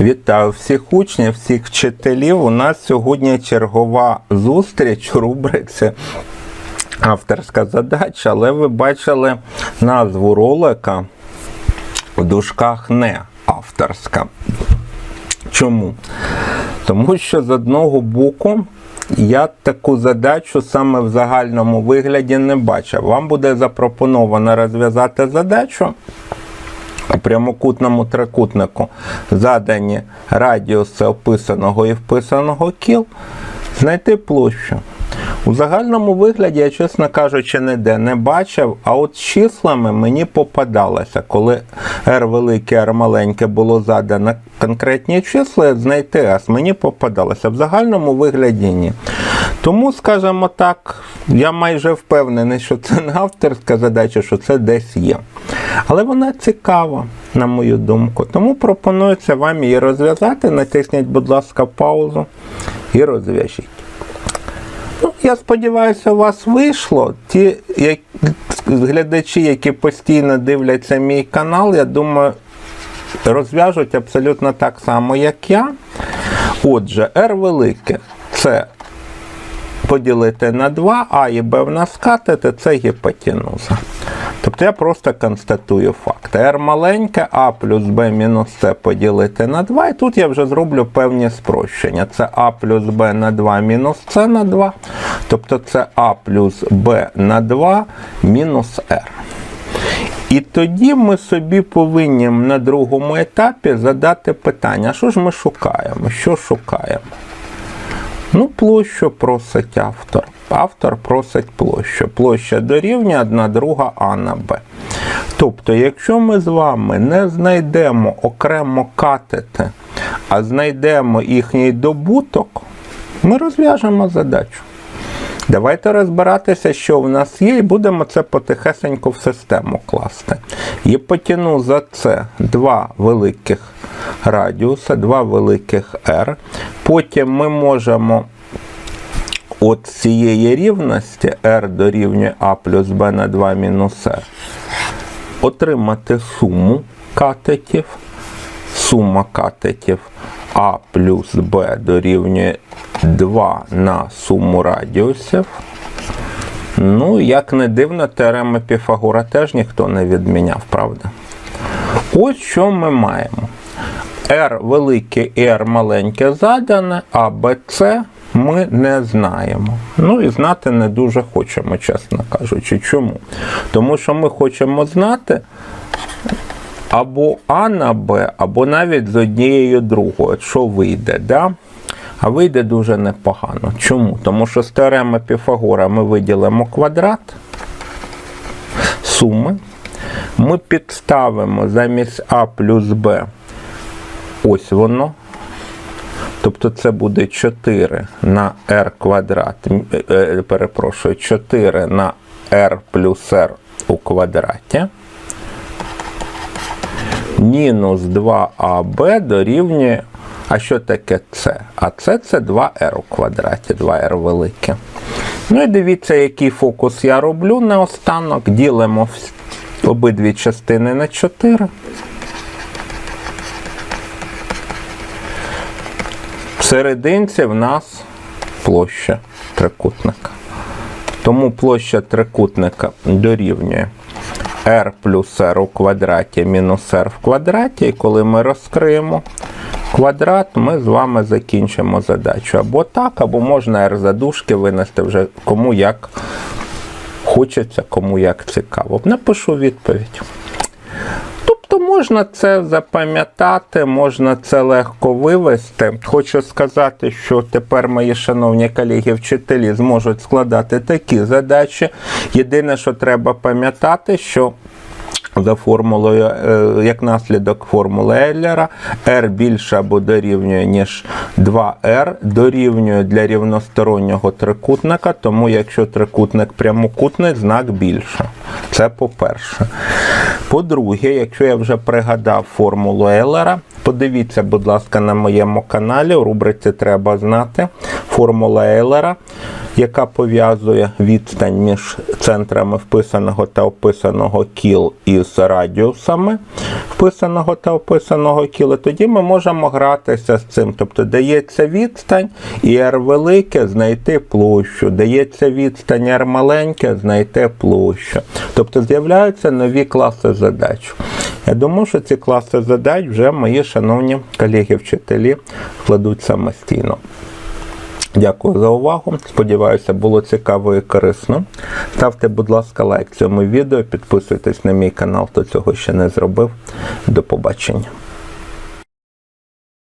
Вітаю всіх учнів, всіх вчителів. У нас сьогодні чергова зустріч у рубриці авторська задача, але ви бачили назву ролика в дужках не авторська. Чому? Тому що з одного боку я таку задачу саме в загальному вигляді не бачив. Вам буде запропоновано розв'язати задачу прямокутному трикутнику задані радіуси описаного і вписаного кіл, знайти площу. У загальному вигляді я, чесно кажучи, ніде не бачив, а от з числами мені попадалося, коли R велике, R маленьке було задано конкретні числа, знайти S мені попадалося. В загальному вигляді ні. Тому, скажімо так, я майже впевнений, що це не авторська задача, що це десь є. Але вона цікава, на мою думку. Тому пропонується вам її розв'язати. Натисніть, будь ласка, паузу і розв'яжіть. Ну, я сподіваюся, у вас вийшло. Ті як, глядачі, які постійно дивляться мій канал, я думаю, розв'яжуть абсолютно так само, як я. Отже, R велике це поділити на 2, А і Б в нас скатити, це гіпотенуза. Тобто я просто констатую факт. R маленьке, А плюс Б мінус С поділити на 2. І тут я вже зроблю певні спрощення. Це А плюс Б на 2 мінус С на 2. Тобто це А плюс Б на 2 мінус R. І тоді ми собі повинні на другому етапі задати питання, що ж ми шукаємо? Що шукаємо? Ну, площу просить автор. Автор просить площу. Площа дорівнює 1 друга А на Б. Тобто, якщо ми з вами не знайдемо окремо катети, а знайдемо їхній добуток, ми розв'яжемо задачу. Давайте розбиратися, що в нас є, і будемо це потихесенько в систему класти. Гіпотенуза це два великих радіуса, два великих R. Потім ми можемо от цієї рівності R дорівнює А плюс Б на 2 мінус R отримати суму катетів. Сума катетів А плюс Б дорівнює 2 на суму радіусів. Ну, як не дивно, теореми Піфагора теж ніхто не відміняв, правда? Ось що ми маємо. R велике R маленьке задане, а BC ми не знаємо. Ну і знати не дуже хочемо, чесно кажучи. Чому? Тому що ми хочемо знати або А на Б, або навіть з однією другою, що вийде. Да? А вийде дуже непогано. Чому? Тому що з теореми Піфагора ми виділимо квадрат суми. Ми підставимо замість А плюс Б. Ось воно. Тобто це буде 4 на r квадрат, е, е, перепрошую, 4 на r плюс r у квадраті. Мінус 2аб дорівнює. А що таке це? А це це 2r у квадраті, 2r велике. Ну і дивіться, який фокус я роблю наостанок. Ділимо обидві частини на 4. Серединці в нас площа трикутника. Тому площа трикутника дорівнює r плюс r у квадраті мінус r в квадраті. І коли ми розкриємо квадрат, ми з вами закінчимо задачу. Або так, або можна r задушки винести вже кому як хочеться, кому як цікаво. Напишу відповідь. Можна це запам'ятати, можна це легко вивести. Хочу сказати, що тепер мої шановні колеги-вчителі зможуть складати такі задачі. Єдине, що треба пам'ятати, що за формулою, е, як наслідок формули Еллера, r більше або дорівнює, ніж 2r, дорівнює для рівностороннього трикутника, тому якщо трикутник прямокутний, знак більше. Це по-перше. По-друге, якщо я вже пригадав формулу Еллера, Подивіться, будь ласка, на моєму каналі у рубриці Треба знати формула Ейлера, яка пов'язує відстань між центрами вписаного та описаного кіл із радіусами вписаного та описаного кіл. І Тоді ми можемо гратися з цим. Тобто дається відстань і R велике знайти площу, дається відстань R маленьке знайти площу. Тобто з'являються нові класи задач. Я думаю, що ці класи задач вже мої шановні колеги-вчителі кладуть самостійно. Дякую за увагу. Сподіваюся, було цікаво і корисно. Ставте, будь ласка, лайк цьому відео, підписуйтесь на мій канал, хто цього ще не зробив. До побачення.